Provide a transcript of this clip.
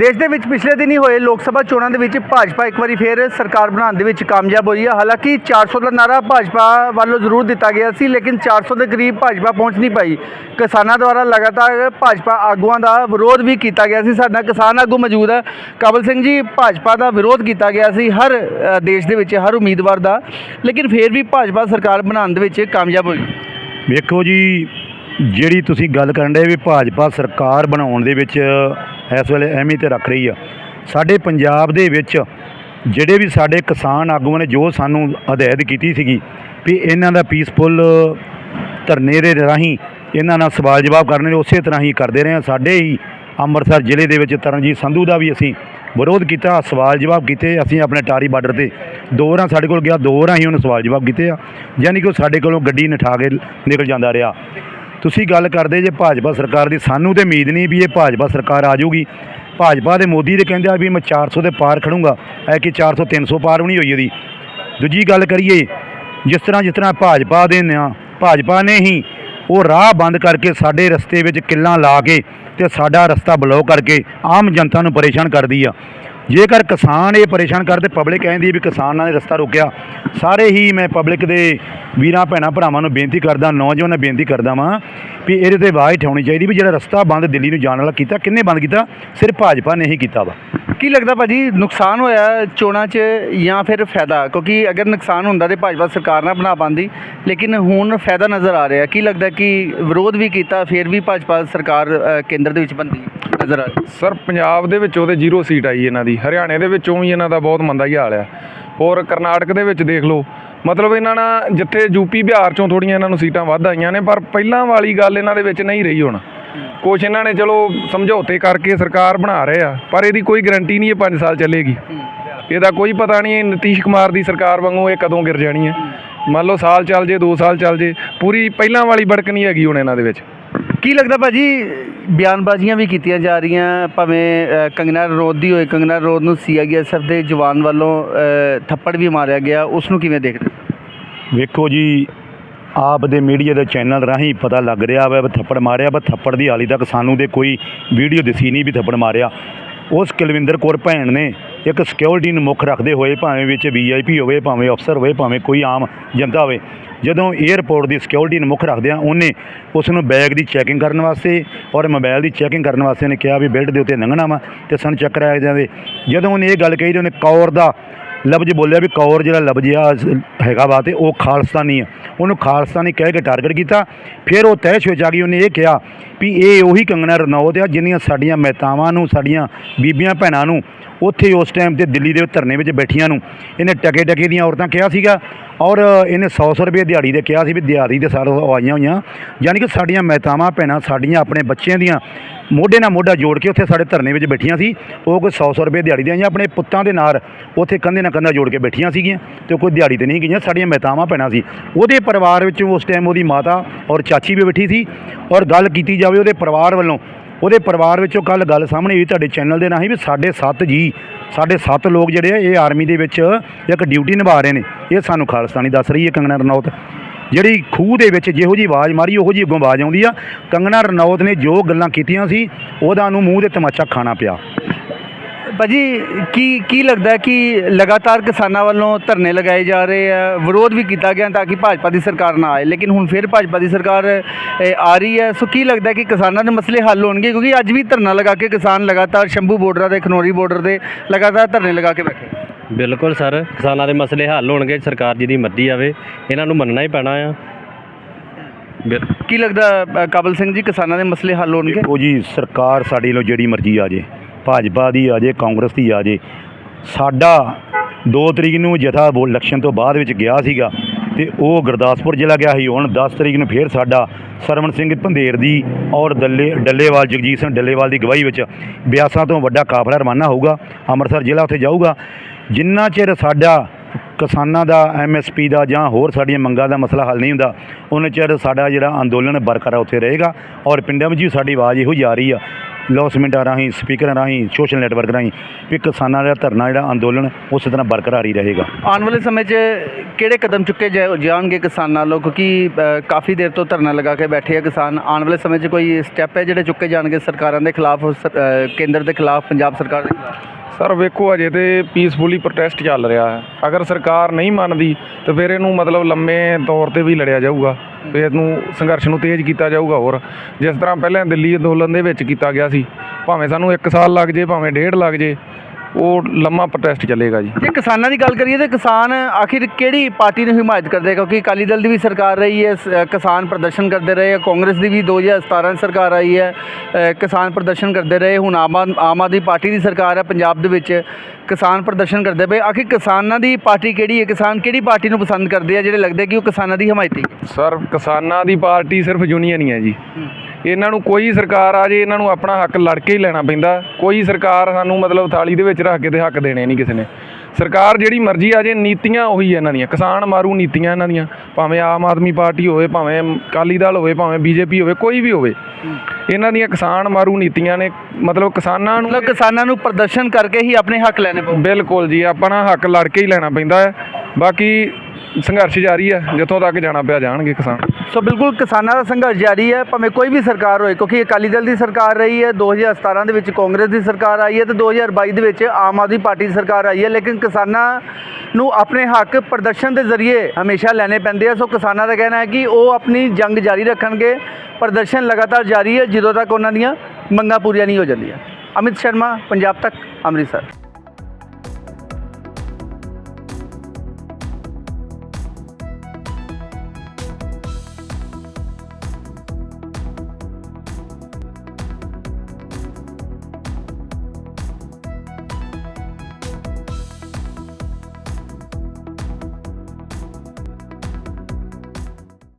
ਦੇਸ਼ ਦੇ ਵਿੱਚ ਪਿਛਲੇ ਦਿਨੀ ਹੋਏ ਲੋਕ ਸਭਾ ਚੋਣਾਂ ਦੇ ਵਿੱਚ ਭਾਜਪਾ ਇੱਕ ਵਾਰੀ ਫੇਰ ਸਰਕਾਰ ਬਣਾਉਣ ਦੇ ਵਿੱਚ ਕਾਮਯਾਬ ਹੋਈ ਹੈ। ਹਾਲਾਂਕਿ 400 ਦਾ ਨਾਰਾ ਭਾਜਪਾ ਵੱਲੋਂ ਜ਼ਰੂਰ ਦਿੱਤਾ ਗਿਆ ਸੀ, ਲੇਕਿਨ 400 ਦੇ ਕਰੀਬ ਭਾਜਪਾ ਪਹੁੰਚ ਨਹੀਂ ਪਾਈ। ਕਿਸਾਨਾਂ ਦੁਆਰਾ ਲਗਾਤਾਰ ਭਾਜਪਾ ਆਗੂਆਂ ਦਾ ਵਿਰੋਧ ਵੀ ਕੀਤਾ ਗਿਆ ਸੀ। ਸਾਡਾ ਕਿਸਾਨ ਆਗੂ ਮੌਜੂਦ ਹੈ। ਕਬਲ ਸਿੰਘ ਜੀ, ਭਾਜਪਾ ਦਾ ਵਿਰੋਧ ਕੀਤਾ ਗਿਆ ਸੀ ਹਰ ਦੇਸ਼ ਦੇ ਵਿੱਚ, ਹਰ ਉਮੀਦਵਾਰ ਦਾ। ਲੇਕਿਨ ਫੇਰ ਵੀ ਭਾਜਪਾ ਸਰਕਾਰ ਬਣਾਉਣ ਦੇ ਵਿੱਚ ਕਾਮਯਾਬ ਹੋਈ। ਵੇਖੋ ਜੀ, ਜਿਹੜੀ ਤੁਸੀਂ ਗੱਲ ਕਰਨ ਦੇ ਵੀ ਭਾਜਪਾ ਸਰਕਾਰ ਬਣਾਉਣ ਦੇ ਵਿੱਚ ਇਸ ਵੇਲੇ ਅਹਿਮੀਅਤ ਰੱਖ ਰਹੀ ਆ। ਸਾਡੇ ਪੰਜਾਬ ਦੇ ਵਿੱਚ ਜਿਹੜੇ ਵੀ ਸਾਡੇ ਕਿਸਾਨ ਆਗੂਆਂ ਨੇ, ਜੋ ਸਾਨੂੰ ਹਦਾਇਤ ਕੀਤੀ ਸੀਗੀ ਵੀ ਇਹਨਾਂ ਦਾ ਪੀਸਫੁਲ ਧਰਨੇ ਦੇ ਰਾਹੀਂ ਇਹਨਾਂ ਨਾਲ ਸਵਾਲ ਜਵਾਬ ਕਰਨੇ ਉਸੇ ਤਰ੍ਹਾਂ ਹੀ ਕਰਦੇ ਰਹੇ ਹਾਂ। ਸਾਡੇ ਹੀ ਅੰਮ੍ਰਿਤਸਰ ਜ਼ਿਲ੍ਹੇ ਦੇ ਵਿੱਚ ਤਰਨਜੀਤ ਸੰਧੂ ਦਾ ਵੀ ਅਸੀਂ ਵਿਰੋਧ ਕੀਤਾ, ਸਵਾਲ ਜਵਾਬ ਕੀਤੇ। ਅਸੀਂ ਆਪਣੇ ਟਾਰੀ ਬਾਰਡਰ ਤੇ ਦੋ ਵਾਰਾਂ ਸਾਡੇ ਕੋਲ ਗਿਆ, ਦੋ ਵਾਰਾਂ ਹੀ ਉਹਨੇ ਸਵਾਲ ਜਵਾਬ ਕੀਤੇ ਆ। ਯਾਨੀ ਕਿ ਉਹ ਸਾਡੇ ਕੋਲੋਂ ਗੱਡੀ ਨਠਾ ਕੇ ਨਿਕਲ ਜਾਂਦਾ ਰਿਹਾ। ਤੁਸੀਂ ਗੱਲ ਕਰਦੇ ਜੇ ਭਾਜਪਾ ਸਰਕਾਰ ਦੀ, ਸਾਨੂੰ ਤੇ ਉਮੀਦ ਨਹੀਂ ਵੀ ਇਹ ਭਾਜਪਾ ਸਰਕਾਰ ਆ ਜਾਊਗੀ। ਭਾਜਪਾ ਦੇ ਮੋਦੀ ਦੇ ਕਹਿੰਦੇ ਆ ਵੀ ਮੈਂ 400 ਦੇ ਪਾਰ ਖੜੂੰਗਾ ਐ ਕਿ 400 300 ਪਾਰ ਵੀ ਨਹੀਂ ਹੋਈ ਉਹਦੀ। ਦੂਜੀ ਗੱਲ ਕਰੀਏ, ਜਿਸ ਤਰ੍ਹਾਂ ਜਿਸ ਤਰ੍ਹਾਂ ਭਾਜਪਾ ਦੇ ਨਿਆਂ ਭਾਜਪਾ ਨੇ ਹੀ ਉਹ ਰਾਹ ਬੰਦ ਕਰਕੇ ਸਾਡੇ ਰਸਤੇ ਵਿੱਚ ਕਿੱਲਾਂ ਲਾ ਕੇ ਤੇ ਸਾਡਾ ਰਸਤਾ ਬਲੌਕ ਕਰਕੇ ਆਮ ਜਨਤਾ ਨੂੰ ਪਰੇਸ਼ਾਨ ਕਰਦੀ ਆ। ਜੇਕਰ ਕਿਸਾਨ ਇਹ ਪਰੇਸ਼ਾਨ ਕਰਦੇ ਪਬਲਿਕ ਕਹਿੰਦੀ ਵੀ ਕਿਸਾਨਾਂ ਨੇ ਰਸਤਾ ਰੋਕਿਆ। ਸਾਰੇ ਹੀ ਮੈਂ ਪਬਲਿਕ ਦੇ ਵੀਰਾਂ, ਭੈਣਾਂ, ਭਰਾਵਾਂ ਨੂੰ ਬੇਨਤੀ ਕਰਦਾ, ਨੌਜਵਾਨਾਂ ਨੂੰ ਬੇਨਤੀ ਕਰਦਾ ਵਾਂ ਵੀ ਇਹਦੇ ਤੇ ਆਵਾਜ਼ ਉਠਾਉਣੀ ਚਾਹੀਦੀ ਵੀ ਜਿਹੜਾ ਰਸਤਾ ਬੰਦ ਦਿੱਲੀ ਨੂੰ ਜਾਣ ਵਾਲਾ ਕੀਤਾ, ਕਿੰਨੇ ਬੰਦ ਕੀਤਾ? ਸਿਰਫ ਭਾਜਪਾ ਨੇ ਹੀ ਕੀਤਾ ਵਾ। ਕੀ ਲੱਗਦਾ ਭਾਜੀ, ਨੁਕਸਾਨ ਹੋਇਆ ਚੋਣਾਂ 'ਚ ਜਾਂ ਫਿਰ ਫਾਇਦਾ? ਕਿਉਂਕਿ ਅਗਰ ਨੁਕਸਾਨ ਹੁੰਦਾ ਤੇ ਭਾਜਪਾ ਸਰਕਾਰ ਨਾ ਬਣਾ ਪਾਉਂਦੀ, ਲੇਕਿਨ ਹੁਣ ਫਾਇਦਾ ਨਜ਼ਰ ਆ ਰਿਹਾ। ਕੀ ਲੱਗਦਾ ਕਿ ਵਿਰੋਧ ਵੀ ਕੀਤਾ, ਫਿਰ ਵੀ ਭਾਜਪਾ ਸਰਕਾਰ ਕੇਂਦਰ ਦੇ ਵਿੱਚ ਬੰਦੀ ਨਜ਼ਰ ਆ ਰਹੀ? ਸਰ, ਪੰਜਾਬ ਦੇ ਵਿੱਚ ਉਹਦੇ ਜ਼ੀਰੋ ਸੀਟ ਆਈ ਇਹਨਾਂ ਦੀ। ਹਰਿਆਣੇ ਦੇ ਵਿੱਚੋਂ ਵੀ ਇਹਨਾਂ ਦਾ ਬਹੁਤ ਮੰਦਾ ਹੀ ਹਾਲ ਆ। ਔਰ ਕਰਨਾਟਕ ਦੇ ਵਿੱਚ ਦੇਖ ਲਓ। ਮਤਲਬ ਇਹਨਾਂ ਨਾਲ ਜਿੱਥੇ ਯੂਪੀ ਬਿਹਾਰ ਚੋਂ ਥੋੜੀਆਂ ਇਹਨਾਂ ਨੂੰ ਸੀਟਾਂ ਵੱਧ ਆਈਆਂ ਨੇ, ਪਰ ਪਹਿਲਾਂ ਵਾਲੀ ਗੱਲ ਇਹਨਾਂ ਦੇ ਵਿੱਚ ਨਹੀਂ ਰਹੀ ਹੁਣ। ਕੁਛ ਇਹਨਾਂ ਨੇ ਚਲੋ ਸਮਝੌਤੇ ਕਰਕੇ ਸਰਕਾਰ ਬਣਾ ਰਹੇ ਆ ਪਰ ਇਹਦੀ ਕੋਈ ਗਾਰੰਟੀ ਨਹੀਂ ਇਹ 5 ਸਾਲ ਚੱਲੇਗੀ। ਇਹਦਾ ਕੋਈ ਪਤਾ ਨਹੀਂ ਇਹ ਨਿਤੀਸ਼ ਕੁਮਾਰ ਦੀ ਸਰਕਾਰ ਵਾਂਗੂ ਇਹ ਕਦੋਂ ਗਿਰ ਜਾਣੀ ਹੈ। ਮੰਨ ਲਓ ਸਾਲ ਚੱਲ ਜੇ 2 ਸਾਲ ਚੱਲ ਜੇ ਪੂਰੀ ਪਹਿਲਾਂ ਵਾਲੀ ਬੜਕ ਨਹੀਂ ਹੈਗੀ ਹੁਣ ਇਹਨਾਂ ਦੇ ਵਿੱਚ। ਕੀ ਲੱਗਦਾ ਭਾਜੀ ਬਿਆਨਬਾਜ਼ੀਆਂ ਵੀ ਕੀਤੀਆਂ ਜਾ ਰਹੀਆਂ ਭਾਵੇਂ ਕੰਗਨਾ ਰਣੌਤ ਦੀ ਹੋਏ ਕੰਗਨਾ ਰਣੌਤ ਨੂੰ ਸੀਆਈਐਸਐਫ ਦੇ ਜਵਾਨ ਵੱਲੋਂ ਥੱਪੜ ਵੀ ਮਾਰਿਆ ਗਿਆ ਉਸ ਨੂੰ ਕਿਵੇਂ ਦੇਖਦੇ ਵੇਖੋ ਜੀ ਆਪ ਦੇ ਮੀਡੀਆ ਦੇ ਚੈਨਲ ਰਾਹੀਂ ਪਤਾ ਲੱਗ ਰਿਹਾ ਵਾ ਵੀ ਥੱਪੜ ਮਾਰਿਆ ਪਰ ਥੱਪੜ ਦੀ ਹਾਲੀ ਤੱਕ ਸਾਨੂੰ ਦੇ ਕੋਈ ਵੀਡੀਓ ਦਿਸੀ ਨਹੀਂ ਵੀ ਥੱਪੜ ਮਾਰਿਆ। ਉਸ ਕੁਲਵਿੰਦਰ ਕੌਰ ਭੈਣ ਨੇ ਇੱਕ ਸਿਕਿਉਰਿਟੀ ਨੂੰ ਮੁੱਖ ਰੱਖਦੇ ਹੋਏ ਭਾਵੇਂ ਵਿੱਚ ਵੀਆਈਪੀ ਹੋਵੇ, ਭਾਵੇਂ ਅਫਸਰ ਹੋਵੇ, ਭਾਵੇਂ ਕੋਈ ਆਮ ਜਨਤਾ ਹੋਵੇ, ਜਦੋਂ 에ਅਰਪੋਰਟ ਦੀ ਸਿਕਿਉਰਿਟੀ ਨੂੰ ਮੁੱਖ ਰੱਖਦਿਆਂ ਉਹਨੇ ਉਸ ਨੂੰ ਬੈਗ ਦੀ ਚੈਕਿੰਗ ਕਰਨ ਵਾਸਤੇ ਔਰ ਮੋਬਾਈਲ ਦੀ ਚੈਕਿੰਗ ਕਰਨ ਵਾਸਤੇ ਨੇ ਕਿਹਾ ਵੀ ਬੈਲਟ ਦੇ ਉੱਤੇ ਲੰਘਣਾ ਵਾ ਤੇ ਸਾਨੂੰ ਚੈੱਕ ਕਰਾਇਆ ਜਾਵੇ ਜਦੋਂ ਉਹਨੇ ਇਹ ਗੱਲ ਕਹੀ ਤੇ ਉਹਨੇ ਕੌਰ ਦਾ ਲਫ਼ਜ਼ ਬੋਲਿਆ ਵੀ ਕੌਰ ਜਿਹੜਾ ਲਫ਼ਜ਼ ਆ, ਹੈਗਾ ਵਾ ਤੇ ਉਹ ਖਾਲਸਤਾਨੀ ਆ। ਉਹਨੂੰ ਖਾਲਸਤਾਨੀ ਕਹਿ ਕੇ ਟਾਰਗੇਟ ਕੀਤਾ। ਫਿਰ ਉਹ ਤਹਿਸ਼ ਵਿੱਚ ਆ ਗਈ, ਉਹਨੇ ਇਹ ਕਿਹਾ ਵੀ ਇਹ ਉਹੀ ਕੰਗਣਾ ਰਣੌਤ ਆ, ਜਿੰਨੀਆਂ ਸਾਡੀਆਂ ਮਹਿਤਾਵਾਂ ਨੂੰ, ਸਾਡੀਆਂ ਬੀਬੀਆਂ ਭੈਣਾਂ ਨੂੰ ਉੱਥੇ ਉਸ ਟਾਈਮ ਤੇ ਦਿੱਲੀ ਦੇ ਧਰਨੇ ਵਿੱਚ ਬੈਠੀਆਂ ਨੂੰ, ਇਹਨੇ ਟਕੇ ਟਕੇ ਦੀਆਂ ਔਰਤਾਂ ਕਿਹਾ ਸੀਗਾ ਔਰ ਇਹਨੇ 100 100 ਰੁਪਏ ਦਿਹਾੜੀ ਦੇ ਕਿਹਾ ਸੀ ਵੀ ਦਿਹਾੜੀ ਦੇ ਸਾਰੇ ਆਈਆਂ ਹੋਈਆਂ, ਯਾਨੀ ਕਿ ਸਾਡੀਆਂ ਮਹਿਤਾਵਾਂ, ਭੈਣਾਂ, ਸਾਡੀਆਂ ਆਪਣੇ ਬੱਚਿਆਂ ਦੀਆਂ ਮੋਢੇ ਨਾਲ ਮੋਢਾ ਜੋੜ ਕੇ ਉੱਥੇ ਸਾਡੇ ਧਰਨੇ ਵਿੱਚ ਬੈਠੀਆਂ ਸੀ, ਉਹ ਕੋਈ 100 100 ਰੁਪਏ ਦਿਹਾੜੀ ਦੇ ਆਈਆਂ, ਆਪਣੇ ਪੁੱਤਾਂ ਦੇ ਨਾਲ ਉੱਥੇ ਕੰਧੇ ਨਾਲ ਕੰਧਾ ਜੋੜ ਕੇ ਬੈਠੀਆਂ ਸੀਗੀਆਂ ਤੇ ਕੋਈ ਦਿਹਾੜੀ ਤੇ ਨਹੀਂ ਗਈਆਂ, ਸਾਡੀਆਂ ਮਹਿਤਾਵਾਂ, ਭੈਣਾਂ ਸੀ। ਉਹਦੇ ਪਰਿਵਾਰ ਵਿੱਚ ਉਸ ਟਾਈਮ ਉਹਦੀ ਮਾਤਾ ਔਰ ਚਾਚੀ ਵੀ ਬੈਠੀ ਸੀ ਔਰ ਗੱਲ ਕੀਤੀ ਜਾਵੇ ਉਹਦੇ ਪਰਿਵਾਰ ਵੱਲੋਂ ਉਹਦੇ ਪਰਿਵਾਰ ਵਿੱਚੋਂ ਕੱਲ ਗੱਲ ਸਾਹਮਣੇ ਹੋਈ ਤੁਹਾਡੇ ਚੈਨਲ ਦੇ ਰਾਹੀਂ ਵੀ ਸਾਡੇ ਸੱਤ ਜੀ, ਸਾਡੇ ਸੱਤ ਲੋਕ ਜਿਹੜੇ ਆ, ਇਹ ਆਰਮੀ ਦੇ ਵਿੱਚ ਇੱਕ ਡਿਊਟੀ ਨਿਭਾ ਰਹੇ ਨੇ। ਇਹ ਸਾਨੂੰ ਖਾਲਸਤਾਨੀ ਦੱਸ ਰਹੀ ਹੈ, ਕੰਗਣਾ ਰਣੌਤ। ਜਿਹੜੀ ਖੂਹ ਦੇ ਵਿੱਚ ਜਿਹੋ ਜੀ ਆਵਾਜ਼ ਮਾਰੀ, ਉਹੋ ਜੀ ਅੱਗੋਂ ਆਵਾਜ਼ ਆਉਂਦੀ ਆ। ਕੰਗਣਾ ਰਣੌਤ ਨੇ ਜੋ ਗੱਲਾਂ ਕੀਤੀਆਂ ਸੀ, ਉਹਦਾ ਨੂੰ ਮੂੰਹ ਦੇ ਤਮਾਚਾ ਖਾਣਾ ਪਿਆ। ਭਾਜੀ ਕੀ ਕੀ ਲੱਗਦਾ ਹੈ ਕਿ ਲਗਾਤਾਰ ਕਿਸਾਨਾਂ ਵੱਲੋਂ ਧਰਨੇ ਲਗਾਏ ਜਾ ਰਹੇ ਆ? ਵਿਰੋਧ ਵੀ ਕੀਤਾ ਗਿਆ ਤਾਂ ਕਿ ਭਾਜਪਾ ਦੀ ਸਰਕਾਰ ਨਾ ਆਏ ਲੇਕਿਨ ਹੁਣ ਫਿਰ ਭਾਜਪਾ ਦੀ ਸਰਕਾਰ ਆ ਰਹੀ ਹੈ। ਸੋ ਕੀ ਲੱਗਦਾ ਹੈ ਕਿ ਕਿਸਾਨਾਂ ਦੇ ਮਸਲੇ ਹੱਲ ਹੋਣਗੇ? ਕਿਉਂਕਿ ਅੱਜ ਵੀ ਧਰਨਾ ਲਗਾ ਕੇ ਕਿਸਾਨ ਲਗਾਤਾਰ ਸ਼ੰਭੂ ਬਾਰਡਰ ਤੇ ਖਨੌਰੀ ਬਾਰਡਰ ਤੇ ਲਗਾਤਾਰ ਧਰਨੇ ਲਗਾ ਕੇ ਬੈਠੇ ਬਿਲਕੁਲ ਸਰ ਕਿਸਾਨਾਂ ਦੇ ਮਸਲੇ ਹੱਲ ਹੋਣਗੇ ਸਰਕਾਰ ਜੀ ਦੀ ਮਰਜ਼ੀ ਆਵੇ। ਇਹਨਾਂ ਨੂੰ ਮੰਨਣਾ ਹੀ ਪੈਣਾ ਆ। ਬਿਲ- ਕੀ ਲੱਗਦਾ ਅ, ਕਾਬਲ ਸਿੰਘ ਜੀ ਕਿਸਾਨਾਂ ਦੇ ਮਸਲੇ ਹੱਲ ਹੋਣਗੇ? ਉਹ ਜੀ ਸਰਕਾਰ ਸਾਡੀ ਲੋ ਜਿਹੜੀ ਮਰਜ਼ੀ ਆ ਜੇ। ਭਾਜਪਾ ਦੀ ਆ ਜੇ, ਕਾਂਗਰਸ ਦੀ ਆ ਜੇ। ਸਾਡਾ 2 ਤਰੀਕ ਨੂੰ ਜਥਾ ਬੋ, ਇਲੈਕਸ਼ਨ ਤੋਂ ਬਾਅਦ ਵਿੱਚ ਗਿਆ ਸੀਗਾ ਤੇ ਉਹ ਗੁਰਦਾਸਪੁਰ ਜ਼ਿਲ੍ਹਾ ਗਿਆ ਸੀ। ਹੁਣ 10 ਤਰੀਕ ਨੂੰ ਫੇਰ ਸਾਡਾ ਸਰਵਣ ਸਿੰਘ ਭੰਦੇਰ ਦੀ ਔਰ ਦੱਲੇ, ਡੱਲੇਵਾਲ, ਜਗਜੀਤ ਸਿੰਘ ਡੱਲੇਵਾਲ ਦੀ ਗਵਾਹੀ ਵਿੱਚ ਬਿਆਸਾਂ ਤੋਂ ਵੱਡਾ ਕਾਫਲਾ ਰਵਾਨਾ ਹੋਊਗਾ। ਅੰਮ੍ਰਿਤਸਰ ਜ਼ਿਲ੍ਹਾ ਉੱਥੇ ਜਾਊਗਾ। ਜਿੰਨਾ ਚਿਰ ਸਾਡਾ ਕਿਸਾਨਾਂ ਦਾ ਐਮਐਸਪੀ ਦਾ ਜਾਂ ਹੋਰ ਸਾਡੀਆਂ ਮੰਗਾਂ ਦਾ ਮਸਲਾ ਹੱਲ ਨਹੀਂ ਹੁੰਦਾ, ਉਹਨਾਂ ਚਿਰ ਸਾਡਾ ਜਿਹੜਾ ਅੰਦੋਲਨ ਬਰਕਰਾਰ ਉੱਥੇ ਰਹੇਗਾ। ਔਰ ਪਿੰਡਾਂ ਵਿੱਚ ਵੀ ਸਾਡੀ ਆਵਾਜ਼ ਇਹੋ ਜਾ ਰਹੀ ਆ। ਲੌਸਮੈਂਟਾਂ ਰਾਹੀਂ ਸਪੀਕਰਾਂ ਰਾਹੀਂ ਸੋਸ਼ਲ ਨੈਟਵਰਕ ਰਾਹੀਂ ਵੀ ਕਿਸਾਨਾਂ ਦਾ ਧਰਨਾ ਜਿਹੜਾ ਅੰਦੋਲਨ ਉਸੇ ਤਰ੍ਹਾਂ ਬਰਕਰਾਰ ਹੀ ਰਹੇਗਾ। ਆਉਣ ਵਾਲੇ ਸਮੇਂ 'ਚ ਕਿਹੜੇ ਕਦਮ ਚੁੱਕੇ ਜਾ- ਜਾਣਗੇ ਕਿਸਾਨਾਂ ਵੱਲੋਂ ਕਿਉਂਕਿ ਅ, ਕਾਫੀ ਦੇਰ ਤੋਂ ਧਰਨਾ ਲਗਾ ਕੇ ਬੈਠੇ ਆ ਕਿਸਾਨ। ਆਉਣ ਵਾਲੇ ਸਮੇਂ 'ਚ ਕੋਈ ਸਟੈਪ ਹੈ ਜਿਹੜੇ ਚੁੱਕੇ ਜਾਣਗੇ ਸਰਕਾਰਾਂ ਦੇ ਖਿਲਾਫ ਸ- ਅ, ਕੇਂਦਰ ਦੇ ਖਿਲਾਫ ਪੰਜਾਬ ਸਰਕਾਰ ਦੇ ਖਿਲਾਫ? ਸਰ ਵੇਖੋ ਅਜੇ ਤੇ ਪੀਸਫੁਲੀ ਪ੍ਰੋਟੈਸਟ ਚੱਲ ਰਿਹਾ ਹੈ। ਅਗਰ ਸਰਕਾਰ ਨਹੀਂ ਮੰਨਦੀ, ਤਾਂ ਫਿਰ ਇਹਨੂੰ ਮਤਲਬ ਲੰਮੇ ਤੌਰ ਤੇ ਵੀ ਲੜਿਆ ਜਾਊਗਾ। ਫਿਰ ਇਹਨੂੰ ਸੰਘਰਸ਼ ਨੂੰ ਤੇਜ਼ ਕੀਤਾ ਜਾਊਗਾ ਹੋਰ। ਜਿਸ ਤਰ੍ਹਾਂ ਪਹਿਲਾਂ ਦਿੱਲੀ ਅੰਦੋਲਨ ਦੇ ਵਿੱਚ ਕੀਤਾ ਗਿਆ ਸੀ, ਭਾਵੇਂ ਸਾਨੂੰ 1 ਸਾਲ ਲੱਗ ਜੇ, ਭਾਵੇਂ ਡੇਢ ਲੱਗ ਜੇ ਉਹ ਲੰਮਾ ਪ੍ਰੋਟੈਸਟ ਚੱਲੇਗਾ ਜੀ। ਜੇ ਕਿਸਾਨਾਂ ਦੀ ਗੱਲ ਕਰੀਏ ਤਾਂ ਕਿਸਾਨ ਆਖਿਰ ਕਿਹੜੀ ਪਾਰਟੀ ਨੂੰ ਹਿਮਾਇਤ ਕਰਦੇ ਕਿਉਂਕਿ ਅਕਾਲੀ ਦਲ ਦੀ ਵੀ ਸਰਕਾਰ ਰਹੀ ਹੈ ਸ- ਕਿਸਾਨ ਪ੍ਰਦਰਸ਼ਨ ਕਰਦੇ ਰਹੇ ਆ ਕਾਂਗਰਸ ਦੀ ਵੀ 2017 'ਚ ਸਰਕਾਰ ਆਈ ਹੈ ਅ, ਕਿਸਾਨ ਪ੍ਰਦਰਸ਼ਨ ਕਰਦੇ ਰਹੇ ਹੁਣ ਆਮ ਆਦ- ਆਮ ਆਦਮੀ ਪਾਰਟੀ ਦੀ ਸਰਕਾਰ ਹੈ ਪੰਜਾਬ ਦੇ ਵਿੱਚ ਕਿਸਾਨ ਪ੍ਰਦਰਸ਼ਨ ਕਰਦੇ ਪਏ। ਆਖਿਰ ਕਿਸਾਨਾਂ ਦੀ ਪਾਰਟੀ ਕਿਹੜੀ ਹੈ? ਕਿਸਾਨ ਕਿਹੜੀ ਪਾਰਟੀ ਨੂੰ ਪਸੰਦ ਕਰਦੇ ਆ ਜਿਹੜੇ ਲੱਗਦੇ ਕਿ ਉਹ ਕਿਸਾਨਾਂ ਦੀ ਹਮਾਇਤੀ ਸਰ ਕਿਸਾਨਾਂ ਦੀ ਪਾਰਟੀ ਸਿਰਫ ਯੂਨੀਅਨ ਹੀ ਹੈ ਜੀ। ਇਹਨਾਂ ਨੂੰ ਕੋਈ ਸਰਕਾਰ ਆ ਜੇ ਇਹਨਾਂ ਨੂੰ ਆਪਣਾ ਹੱਕ ਲੜ ਕੇ ਹੀ ਲੈਣਾ ਪੈਂਦਾ। ਕੋਈ ਸਰਕਾਰ ਸਾਨੂੰ ਮਤਲਬ ਥਾਲੀ ਦੇ ਵਿੱਚ ਰੱਖ ਕੇ ਤੇ ਹੱਕ ਦੇਣੇ ਨਹੀਂ ਕਿਸੇ ਨੇ। ਸਰਕਾਰ ਜਿਹੜੀ ਮਰਜ਼ੀ ਆ ਜੇ ਨੀਤੀਆਂ ਉਹੀ ਇਹਨਾਂ ਦੀਆਂ। ਕਿਸਾਨ ਮਾਰੂ ਨੀਤੀਆਂ ਇਹਨਾਂ ਦੀਆਂ। ਭਾਵੇਂ ਆਮ ਆਦਮੀ ਪਾਰਟੀ ਹੋਵੇ ਭਾਵੇਂ ਅਕਾਲੀ ਦਲ ਹੋਵੇ ਭਾਵੇਂ ਬੀਜੇਪੀ ਹੋਵੇ ਕੋਈ ਵੀ ਹੋਵੇ। ਇਹਨਾਂ ਦੀਆਂ ਕਿਸਾਨ ਮਾਰੂ ਨੀਤੀਆਂ ਨੇ ਮਤਲਬ ਕਿਸਾਨਾਂ ਨੂੰ ਮਤਲਬ ਕਿਸਾਨਾਂ ਨੂੰ ਪ੍ਰਦਰਸ਼ਨ ਕਰਕੇ ਹੀ ਆਪਣੇ ਹੱਕ ਲੈਣੇ ਪਊ। ਬਿਲਕੁਲ ਜੀ ਆਪਣਾ ਹੱਕ ਲੜ ਕੇ ਹੀ ਲੈਣਾ ਪੈਂਦਾ ਹੈ। ਬਾਕੀ ਸੰਘਰਸ਼ ਜਾਰੀ ਹੈ ਜਿੱਥੋਂ ਤੱਕ ਜਾਣਾ ਪਿਆ ਜਾਣਗੇ ਕਿਸਾਨ। ਸੋ ਬਿਲਕੁਲ ਕਿਸਾਨਾਂ ਦਾ ਸੰਘਰਸ਼ ਜਾਰੀ ਹੈ ਭਾਵੇਂ ਕੋਈ ਵੀ ਸਰਕਾਰ ਹੋਏ, ਕਿਉਂਕਿ ਅਕਾਲੀ ਦਲ ਦੀ ਸਰਕਾਰ ਰਹੀ ਹੈ 2017 ਦੇ ਵਿੱਚ ਕਾਂਗਰਸ ਦੀ ਸਰਕਾਰ ਆਈ ਹੈ ਤੇ 2022 ਦੇ ਵਿੱਚ ਆਮ ਆਦਮੀ ਪਾਰਟੀ ਦੀ ਸਰਕਾਰ ਆਈ ਹੈ, ਲੇਕਿਨ ਕਿਸਾਨਾਂ ਨੂੰ ਆਪਣੇ ਹੱਕ ਪ੍ਰਦਰਸ਼ਨ ਦੇ ਜ਼ਰੀਏ ਹਮੇਸ਼ਾ ਲੈਣੇ ਪੈਂਦੇ ਆ। ਸੋ ਕਿਸਾਨਾਂ ਦਾ ਕਹਿਣਾ ਹੈ ਕਿ ਉਹ ਆਪਣੀ ਜੰਗ ਜਾਰੀ ਰੱਖਣਗੇ, ਪ੍ਰਦਰਸ਼ਨ ਲਗਾਤਾਰ ਜਾਰੀ ਹੈ, ਜਦੋਂ ਤੱਕ ਉਹਨਾਂ ਦੀਆਂ ਮੰਗਾਂ ਪੂਰੀਆਂ ਨਹੀਂ ਹੋ ਜਾਂਦੀਆਂ। ਅਮਿਤ ਸ਼ਰਮਾ, ਪੰਜਾਬ ਤੱਕ, ਅੰਮ੍ਰਿਤਸਰ।